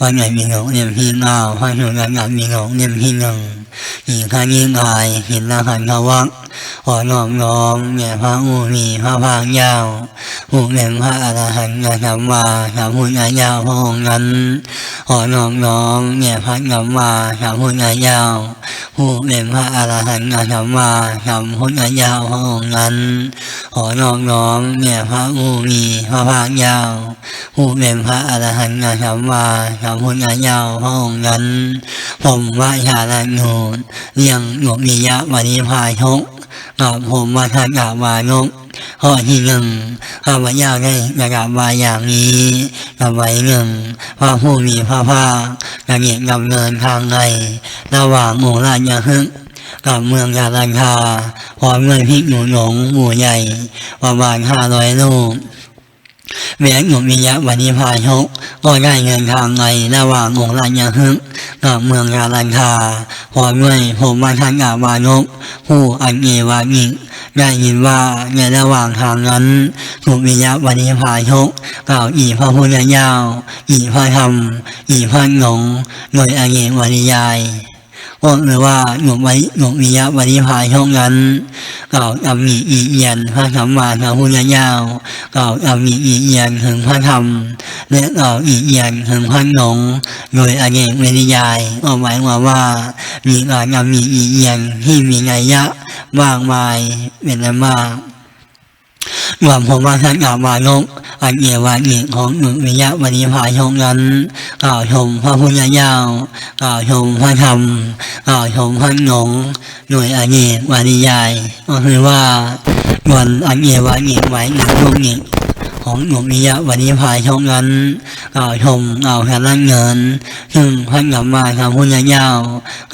วันไหนมีหลงเล่มที่เก้าพระสุรกับมีหลงเล่มที่หนึ่งอีกครั้งยิ่งกายเห็นละขันทวักขอน้อมน้อมแด่พระอุมีพระพางยาวผู้เป็นพระอรหันต์สัมมาสัมพุทธเจ้าพระองค์นั้นขอน้อมน้อมแด่พระสัมมาสัมพุทธเจ้า ผู้เป็นพระอรหันต์สัมมาสัมพุทธเจ้าพระองค์นั้น ขอนอบน้อมแด่พระผู้มีพระภาคเจ้าผู้เป็นพระอรหันต์สัมมาสัมพุทธเจ้าพระองค์นั้น ผมว่าชาลันโนเรียงหลวงนิยะวันิพาชกกับผมมาทันกาวานก ข้อที่หนึ่งข้าพเจ้าได้ประกาศมาอย่างนี้กับไว้หนึ่งพระผู้มีพระภาคกระเกียดดำเนินทางในระหว่างหมู่ราชคฤห์กับเมืองกาลันคาพร้อมด้วยพิกหนูหลงหมู่ใหญ่ ประมาณห้าร้อยลูกแม้หนุ่มวิยะวันิพายชกก็ได้เงินทางในระหว่างองค์ราชฮึกกับเมืองกาลันคาพร้อมด้วยผมมาทันกาวานกผู้อันเอวานิก ได้ยินว่าในระหว่างทางนั้นหนุ่มวิยะวันิพาชกกล่าวอีพระพุทธเจ้าอีพระธรรมอีพระหงส์โดยอันเอกวริยายก็หรือว่าหลวงวิหลวงวิยะวันิพายช่องนั้นกล่าวตำหนิอีเอียนพระสัมมาสัมพุทธเจ้ากล่าวตำหนิอีเอียนถึงพระธรรมและกล่าวอีเอียนถึงพระหนงส์ โดยอเนกเวริยายก็หมายความว่า มีการตำหนิอีเอียนที่มีนัยยะมากมายเป็นอันมากรวมผมว่าท่านกล่าวมานกอันเอวานิของหนุวิยะวันิพายชงนั้นกล่าวชมพระพุทธเจ้ากล่าวชมพระธรรมกล่าวชมพระหนงส์โดยอเนกวานิยาย ก็คือว่าวันอันเอวานิไว้หนึ่งลูกนิข องหนุวิยวันนี้พายช่องนั้นกล่าวชมกล่าวสารเงิน ซึ่งพระสับมาสัมพุทธเจ้า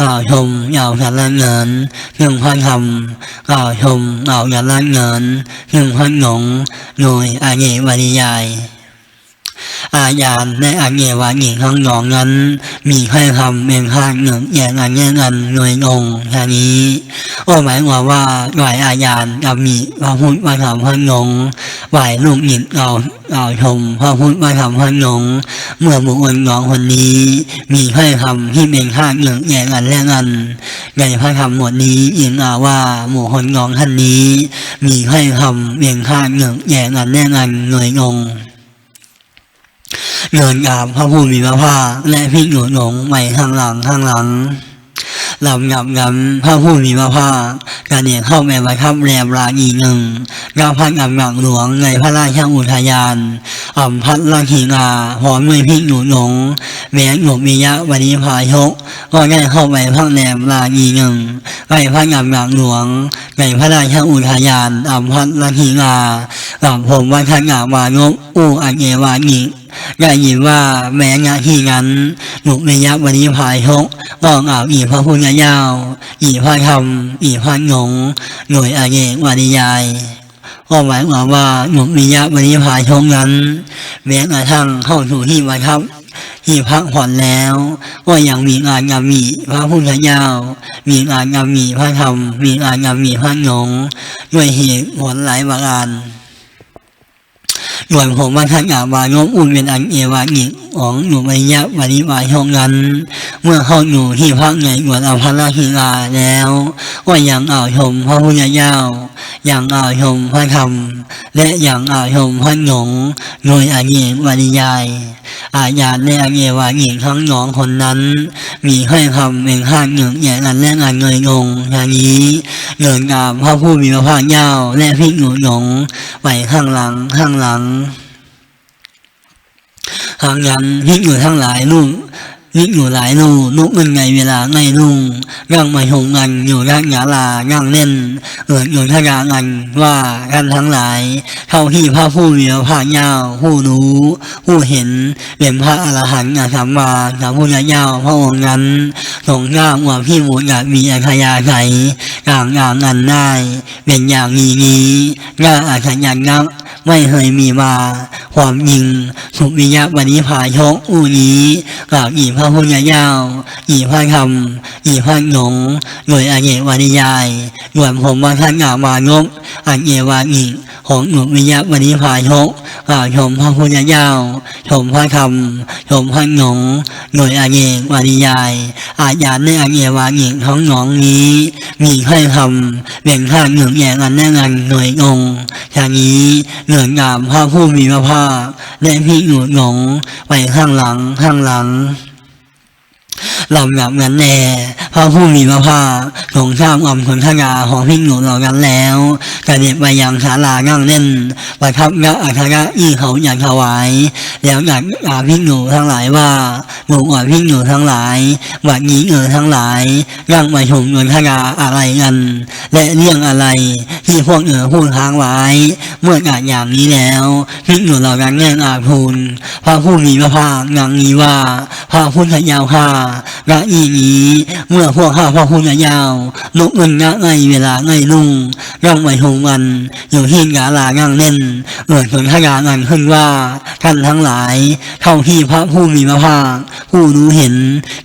กล่าวชมกล่าวสารเงิน ซึ่งพันธรรมกล่าวชมกล่าวสารเงิน ซึ่งพระหนงโดยอาเยวานิยาย อาญานและอาเยวานิทั้งสองนั้น มีแค่คำเป็นข้างหนึ่งแยกกันแยกกันโดยองค์แค่นี้ก็หมายความว่าฝ่ายอาญานกับมีพระพุทธพระธรรมพระนงส์ฝ่ายลูกหยิบเราเราชมพระพุทธพระธรรมพระนงส์เมื่อบุคคลสองคนนี้ มีแค่คำที่เป็นข้างหนึ่งแยกกันแยกกันในพระธรรมหมดนี้ยินอาว่าหมู่คนสองท่านนี้ มีแค่คำเป็นข้างหนึ่งแยกกันแยกกันโดยองค์ เดินกราบพระผู้มีพระภาคและพิกหนุหลงไปข้างหลังข้างหลังลำดับกันพระผู้มีพระภาคกระเดียเข้าไปประทับแรมราอีหนึ่งกาพันกำลังหลวงในพระราชอุทยานอัมพัดราชีนาพร้อมด้วยพิกหนุหลงแม้หนุมียะวันนี้พาชกก็ได้เข้าไปพักแรมราอีหนึ่งใกล้พระกำลังหลวงในพระราชอุทยานอัมพัดราชีนากับผมวัฒนาวานกอู้อันเอวานิ ได้ยินว่าแม้งานที่นั้นหนุกในยักวันนี้พายชกก็อ่าวอีพระพุทธเจ้าอีพระธรรมอีพระหนงหน่วยอาเอกวานิยายก็หมายความว่าหนุกในยักวันนี้พายชกนั้น แม้กระทั่งเข้าสู่ที่ประทับที่พักผ่อนแล้วก็ยังมีงานงานมีพระพุทธเจ้า มีงานงานมีพระธรรม มีงานงานมีพระหนงด้วยเหตุผลหลายประการ ส่วนผมว่าท่านอาบานกอุ่นเป็นอันเอวานิของหนูวิยะวันนี้วายห้องนั้น เมื่อเข้าอยู่ที่พักในหวดอภราคีลาแล้ว ก็ยังอ่าวชมพระพุทธเจ้าอย่างอ่าวชมพระธรรม และอย่างอ่าวชมพระหนงส์โดยอันเอวานิยาย อาญาเนี่ยเยวานิทั้งสองคนนั้น มีให้คำเป็นข้างหนึ่งอย่างนั้นและงานเงยงงอย่างนี้เดินตามพระผู้มีพระภาคเจ้าและพิกหนุหนงไปข้างหลังข้างหลังข้างยันพิกอยู่ทั้งหลายลูก พิกอยู่หลายลูกลุกเป็นไงเวลาไงลุงยังมาชงกันอยู่ด้านหยาลายังเล่นเอิดอยู่ทะยากันว่ากันทั้งหลายเท่าที่พระผู้มีพระภาคเจ้าผู้รู้ ผู้เห็นเป็นพระอรหันต์สัมมาสัมพุทธเจ้าพระองค์นั้นทรงทราบว่าพี่หมูอยากมีอัธยาศัยอย่างอย่างนั้นได้ เป็นอย่างนี้นี้น่าอัศจรรย์นักไม่เคยมีมา ความยิงสุวิยะวันนี้ผาชกอูนี้กล่าวอีพระพุทธเจ้าอีพระธรรมอีพระหนงโดยอาเยวานิยายรวมผมว่าท่านงามานกอันเยวานิของหนุวิยะวันนี้ผาชกกล่าวชมพระพุทธเจ้าชมพระธรรมชมพระหนงโดยอาเยวานิยาย อาจารย์ในอาเยวานิทั้งหนองนี้ มีค่อยคำเป็นข้างหนึ่งแย่งกันแน่งันหน่วยองค์ชานี้เหนืองามพระผู้มีพระภาคและพี่หนุหนงไปข้างหลังข้างหลัง ลำดับนั้นแน่พระผู้มีพระภาคทรงทราบอำผลทยาของพิกหนูเหล่านั้นแล้วกระเด็นไปยังศาลานั่งเล่นประทับยะอัคระอี้เขาอย่างถวาย แล้วอยากอาพิกหนูทั้งหลายว่าหมู่อ่อนพิกหนูทั้งหลายบัดนี้เออทั้งหลายยังมาชมเงินทยาอะไรกันและเรื่องอะไรที่พวกเออพูดค้างไว้ เมื่อการอย่างนี้แล้วพิกหนูเหล่านั้นแน่อาทูลพระผู้มีพระภาคอย่งนี้ว่าพระพุทธเจ้าข้าละอีนี้ เมื่อพวกข้าพระพุทธเจ้าลุกขึ้นณในเวลาในลุ่งย่องไปทุงวันอยู่ที่กาลานั่งเล่นเกิดผลทยานันขึ้นว่า ท่านทั้งหลาย เท่าที่พระผู้มีพระภาคผู้รู้เห็น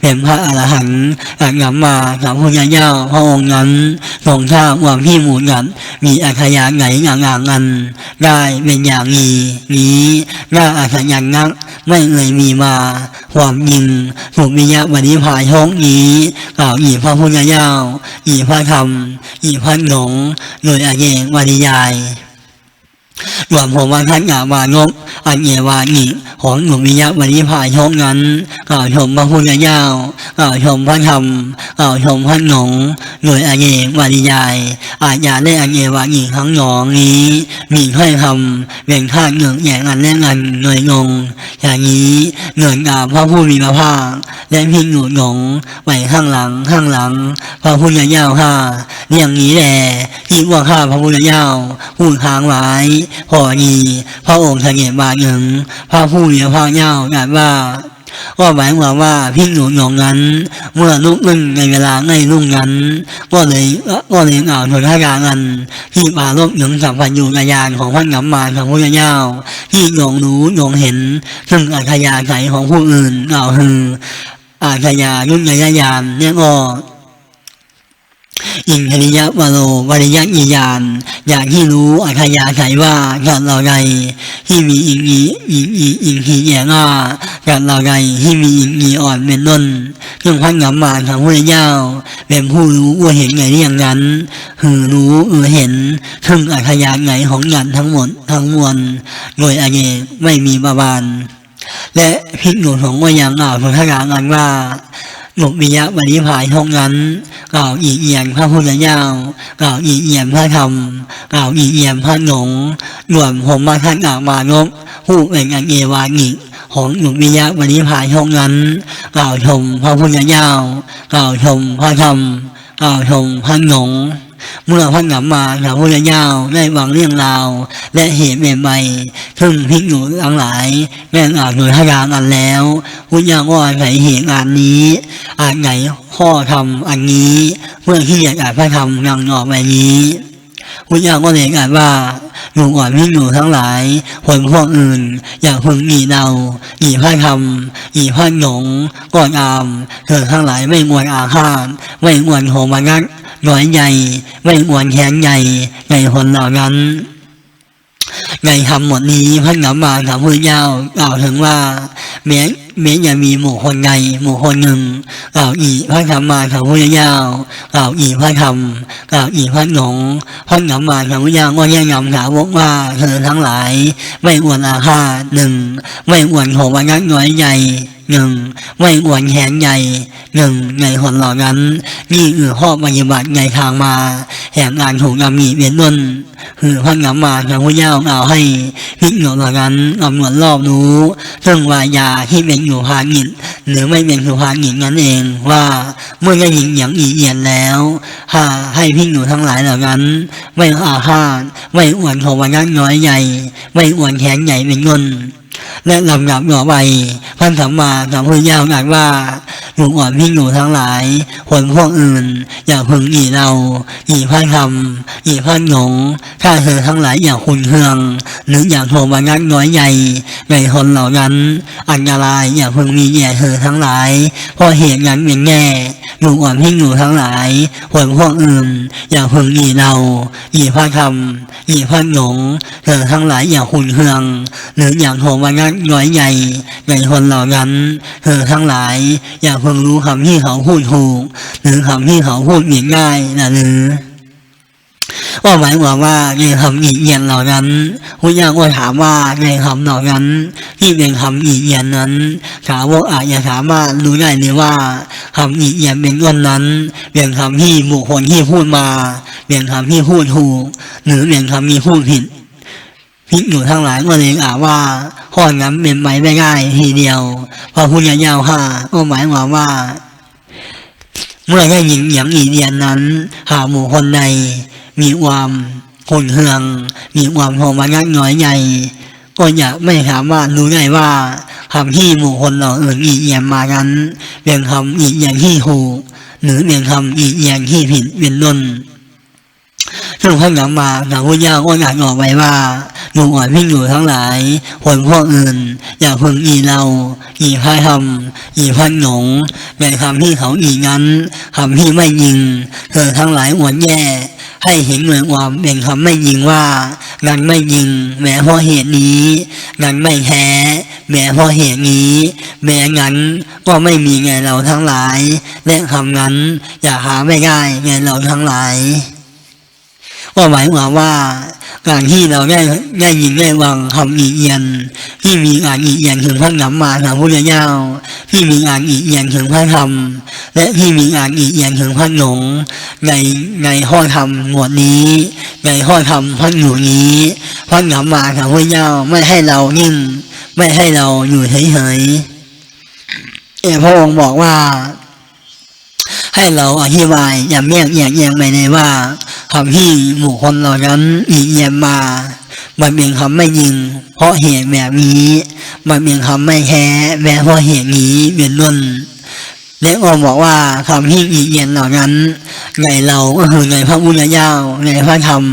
เป็นพระอรหันต์อักงำมากับพระพุทธเจ้าพระองค์นั้นทรงทราบว่าพี่หมูนันมีอัคยาไหนงางางกันได้เป็นอย่างนี้นี้น่าอัศจรรย์นักไม่เลยมีมา ความยิงสุมิยะวันนี้ผายห้องนี้กล่าวอีพระพุทธเจ้าอีพระธรรมอีพระสงฆ์โดยอาเยงวานิยาย รวมผมว่าท่านงามานกอันเยวานิของหนุ่มวิยะวันนี้ผายช่องนั้นกล่าวชมพระพุทธเจ้ากล่าวชมพระธรรมกล่าวชมพระหนงโดยอาเยวานิยาย อาจจะได้อันเยวานิทั้งหนองนี้ มีถ้อยคำเป็นข้างหนึ่งแย่งอันแน่งันหน่วยงง อย่างนี้เหนือกาพระผู้มีพระภาคและพิงหนุหนงไปข้างหลังข้างหลัง พระพุทธเจ้าข้าเรื่องนี้แหละที่ว่าข้าพระพุทธเจ้าพูดค้างไว้พอดี พระองค์เสด็จมาถึงพระผู้มีพระเจ้าตรัสว่าก็หมายความว่าพี่หนูหนองนั้น เมื่อลุกขึ้นในเวลาในรุ่งนั้น ก็เลยก็เลยอ่าวถนทางกันที่ปาลบหนึ่งสัมพันธ์อยู่กายานของพระงำมารของพระเจ้าที่ยงรู้ยงเห็น ซึ่งอัธยาศัยของผู้อื่นกล่าวคืออาชญายุ่งยายานเนี่ยก็ อิงคณิยะวโรวริยะอียาน อย่างที่รู้อัธยาศัยว่าการเราใดที่มีอิงอีอิงอีอิงทีแยง่าการเราใดที่มีอิงอีอ่อนเป็นต้นซึ่งพันงำมารของพระเจ้าเป็นผู้รู้ว่าเห็นไงเรื่องนั้นหือรู้เออเห็นซึ่งอัธยาศัยของงานทั้งหมดทั้งมวลโดยอาเยไม่มีประบาลและพิกหนุของว่ายังอ่าวพระทางานว่า หนุมิยะวันนี้ผายห้องนั้นกล่าวอีเอียนพระพุทธเจ้ากล่าวอีเอียนพระธรรมกล่าวอีเอียนพระหนงรวมผมมาท่านอามานพผู้เป็นอันเอวานิของหนุมิยะวันนี้ผายห้องนั้นกล่าวชมพระพุทธเจ้ากล่าวชมพระธรรมกล่าวชมพระสงฆ์ เมื่อพันหนำมาสาวพุทธเจ้าได้วางเรื่องราว และเหตุใหม่ๆซึ่งพิกหนูทั้งหลายแม่อ่านโดยทยานกันแล้วพุทธเจ้าก็อาศัยเหตุงานนี้ อาจไหนข้อทำอันนี้ เมื่อที่จะอาจพระธรรมยังออกไปนี้ พุทธเจ้าก็เลยกาวว่าหนูอ่อนพิกหนูทั้งหลายคนพวกอื่น อย่าพึงหนีเดาหนีพระธรรมหนีพระหนงก่อนอามเธอทั้งหลายไม่มวนอาฆาตไม่มวนโหมานักน้อยใหญ่ไม่อวนแขนใหญ่ในคนเหล่านั้นในคำหมดนี้พระนำมาถามพระเจ้ากล่าวถึงว่าแม้ ม้จะมีหมู่คนใดหมู่คนหนึ่งกล่าวอีพระธรรมมาถามพระเจ้ากล่าวอีพระธรรมกล่าวอีพระหนงพระธรรมาถามพระเจ้าก็แย่งนำถามว่าเธอทั้งหลาย ไม่อวนอาฆาตหนึ่งไม่อวนโหวนักน้อยใหญ่ หนึ่งไม่อวนแขนใหญ่หนึ่งในคนเหล่านั้น นี่คือข้อปฏิบัติในทางมาแห่งงานถูกนำมีเป็นต้นคือพันนำมาทางพระเจ้าเอาให้พิกหนูเหล่านั้นกำหนดรอบรู้ซึ่องวายาที่เป็นอยู่พางิตหรือไม่เป็นสุภางิตนั้นเองว่าเมื่อได้ยินอย่างอีเอียนแล้วถ้าให้พิกหนูทั้งหลายเหล่านั้น ไม่อาฆาตไม่อวนโทวันนั้นน้อยใหญ่ ไม่อวนแขนใหญ่เป็นเงิน และลำดับต่อไปพันสัมมาสัมพุทธเจ้าตรัสว่า ลูกอ่อนพี่หนูทั้งหลายคนพวกอื่น อย่าพึงอีเราอีพระธรรมอีพระหนงถ้าเธอทั้งหลายอย่าคุณเคือง หรืออย่าโทมนักน้อยใหญ่ในคนเหล่านั้น อันตรายอย่าพึงมีแก่เธอทั้งหลายเพราะเหตุนั้นเป็นแน่ลูกอ่อนพี่หนูทั้งหลายคนพวกอื่น อย่าพึงอีเราอีพระธรรมอีพระหนงเธอทั้งหลายอย่าคุณเคือง หรืออย่าโทมนักน้อยใหญ่ในคนเหล่านั้นเธอทั้งหลายอย่าเพิ่งรู้คำที่เขาพูดถูก หรือคำที่เขาพูดผิดง่ายนะหรือว่าหมายความว่าในคำอีเอียนเหล่านั้นคุณย่าก็ถามว่าในคำเหล่านั้น ที่เป็นคำอีเอียนนั้นสาวกอาจจะสามารถรู้ได้หรือว่าคำอีเอียนเป็นต้นนั้นเป็นคำที่บุคคลที่พูดมาเป็นคำที่พูดถูก หรือเป็นคำที่พูดผิด พิกอยู่ทั้งหลายก็เลยอ่าว่าข้อนั้นเป็นไปไม่ได้ทีเดียวพระพุทธเจ้าค่ะก็หมายความว่า เมื่อได้ยินอย่างอีเดียนนั้น หาหมู่คนใดมีความคนเฮือง มีความโทมนัสน้อยใหญ่ก็จะไม่สามารถรู้ได้ว่าคำที่หมู่คนเหล่าอื่นอีเอียนมานั้นเป็นคำอีเอียนที่ถูกหรือเป็นคำอีเอียนที่ผิดเป็นต้นซึ่งพระหนังมาพระพุทธเจ้าก็อยากบอกไว้ว่า หนุ่อ่อนพี่อยู่ทั้งหลายคนพวกอื่น อย่าพึงอีเราอีพระธรรมอีพระหนงเป็นคำที่เขาอีนั้นคำที่ไม่ยิง เธอทั้งหลายอวดแย่ ให้เห็นเหมือนความเป็นคำไม่ยิงว่านั้นไม่ยิง แม้เพราะเหตุนี้ นั้นไม่แท้แม้เพราะเหตุนี้ แม้งั้นก็ไม่มีไงเราทั้งหลายและคำนั้นอย่าหาไม่ได้ไงเราทั้งหลายก็หมายความว่า การที่เราได้ได้ยินได้ฟังคำอีเอียน ที่มีงานอีเอียนถึงพระนำมาพระพุทธเจ้าที่มีงานอีเอียนถึงพระธรรม และที่มีงานอีเอียนถึงพระหนงในในข้อธรรมหมวดนี้ ในข้อธรรมพระหนูนี้พระนำมาพระพุทธเจ้าไม่ให้เรานิ่ง ไม่ให้เราอยู่เฉยๆเอพระองค์บอกว่า ให้เราอธิบายอย่างแยกแยกแยงไปเลยว่า คำที่หมู่คนเหล่านั้นอีเอียนมามันเป็นคำไม่ยิง เพราะเหตุแบบนี้มันเป็นคำไม่แท้แม้เพราะเหตุนี้เป็นล้นและก็บอกว่าคำที่อีเอียนเหล่านั้นในเราก็คือในพระพุทธเจ้าในพระธรรม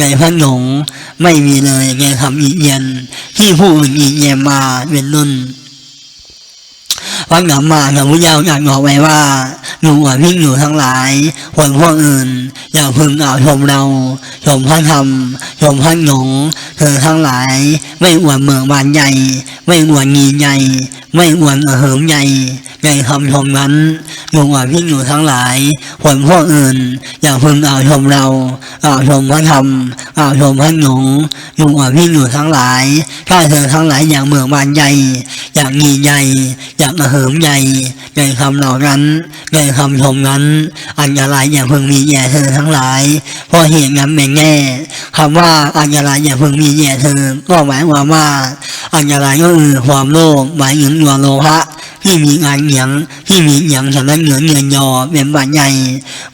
ในพระหงส์ไม่มีเลยในคำอีเอียน ที่ผู้อื่นอีเอียนมาเป็นล้นวักหนำมาพระพุทธเจ้าอยากบอกไว้ว่า หนูอะพี่หนูทั้งหลายคนพวกอื่น อย่าพึงเอาชมเรา ชมพระธรรม ชมพระหนงเธอทั้งหลาย ไม่อวดเมืองบานใหญ่ ไม่อวดงีใหญ่ ไม่อวดเหิมใหญ่ในคำชมนั้นหนูอะพี่หนูทั้งหลายคนพวกอื่น อย่าพึงเอาชมเรา เอาชมพระธรรม เอาชมพระหนงหนูอะพี่หนูทั้งหลายถ้าเธอทั้งหลายอย่างเมืองบานใหญ่ อย่างงีใหญ่อย่างเหิมใหญ่ในคำเหล่านั้นในคำชมนั้น อันตรายอย่าเพิ่งมีแย่เธอทั้งหลายเพราะเหตุนั้นเป็นแง่คำว่าอันตรายอย่าเพิ่งมีแย่เธอ ก็หมายความว่าอันตรายก็คือความโลภหมายถึงตัวโลภะที่มีงานเหนียงที่มีเหนียงสำนักเหนือเงินยอเป็นบาดใหญ่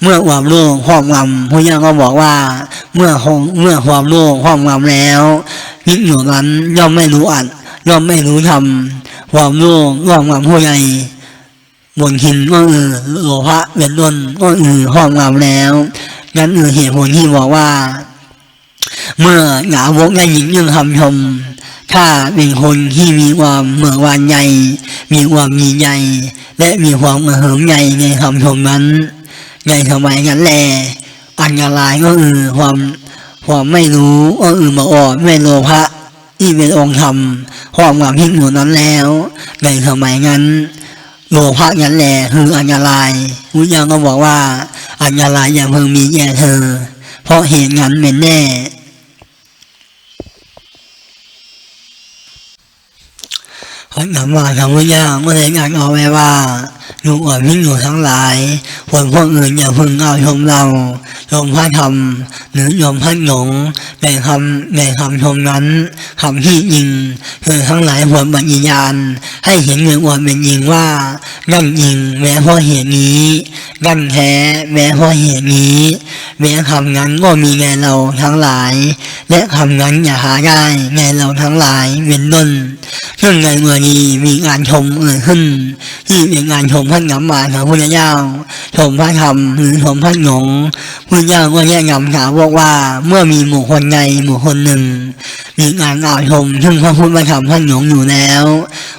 เมื่อความโลภครอบงำพระเจ้าก็บอกว่า เมื่อคงเมื่อความโลภครอบงำแล้วพิกหนูนั้นย่อมไม่รู้อัดย่อมไม่รู้ทำ ความโลภครอบงำผู้ใหญ่บนหินก็เออโลภะเป็นต้นก็เออห้องงามแล้วนั่นเออเหตุผลที่บอกว่า เมื่อหงาวกได้ยินเรื่องคำชมถ้าเป็นคนที่มีความเหมื่อวานใหญ่มีความมีใหญ่และมีความเหิมใหญ่ในคำชมนั้นในสมัยนั้นแหละอันตรายก็คือความความไม่รู้ก็คือมาอ่อนไม่โลภะ ที่เป็นองค์ธรรมความหวามที่หนูนั้นแล้วในสมัยนั้นโลภะนั้นแหละคืออันตรายพุทธเจ้าก็บอกว่าอันตรายอย่าเพิ่งมีแก่เธอ เพราะเหตุนั้นเป็นแน่ พระนำมาคำพุทธเจ้าเมื่อได้งานเอาไว้ว่าลูกอ่อนพิ้งหนูทั้งหลายคนพวกอื่นอย่าพึงเอาชมเราชมพระธรรม หรือชมพระหนงในคำในคำชมนั้นคำที่ยิงคือทั้งหลายผลปฏิญาณ ให้เห็นเรื่องว่าเป็นจริงว่านั่นจริงแม้เพราะเหตุนี้นั่นแท้แม้เพราะเหตุนี้แม้คำนั้นก็มีแก่เราทั้งหลาย และคำนั้นอย่าหาได้แก่เราทั้งหลายเป็นต้นซึ่งในเมื่อนี้มีงานชมเกิดขึ้น ที่เป็นงานชมพระนำมาของพระเจ้าชมพระธรรมหรือชมพระหงส์พระเจ้าก็แนะนำสาวกว่าเมื่อมีหมู่คนใดหมู่คนหนึ่ง มีงานอาชมซึ่งพระพุทธธรรมพระหงส์อยู่แล้ว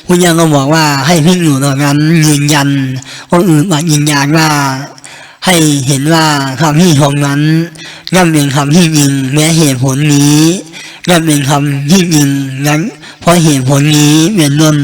พระเจ้าก็บอกว่าให้พิกษุเหล่านั้นยืนยันคนอื่นมายืนยันว่าให้เห็นว่าคำที่ชมนั้นย่อมเป็นคำที่จริงแม้เหตุผลนี้ ย่อมเป็นคำที่จริงนั้นเพราะเหตุผลนี้เป็นต้น